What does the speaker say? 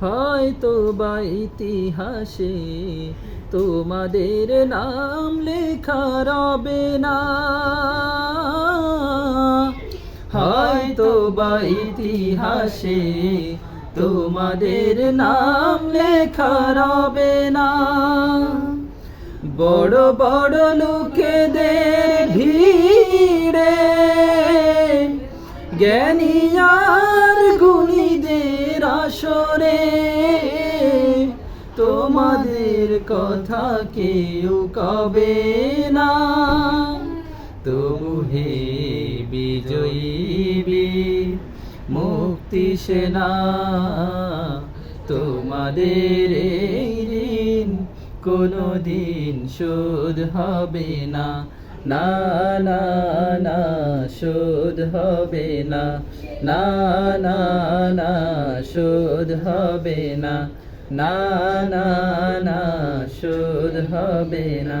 হয়তো বা ইতিহাসে তোমাদের নাম লেখা রবে না। হয়তো বা ইতিহাসে তোমাদের নাম লেখা রবে না। বড় বড় লোকেদের ভিড়ে জ্ঞানী আর গুণীদের আসরে তোমাদের কথা কেউ কবে না। তবু হে বিজয়ী মুক্তি সেনা, তোমাদের এই ঋণ কোনদিন শোধ হবে না। না না না, শোধ হবে না। না না না, শোধ হবে না। না না না, শোধ হবে না।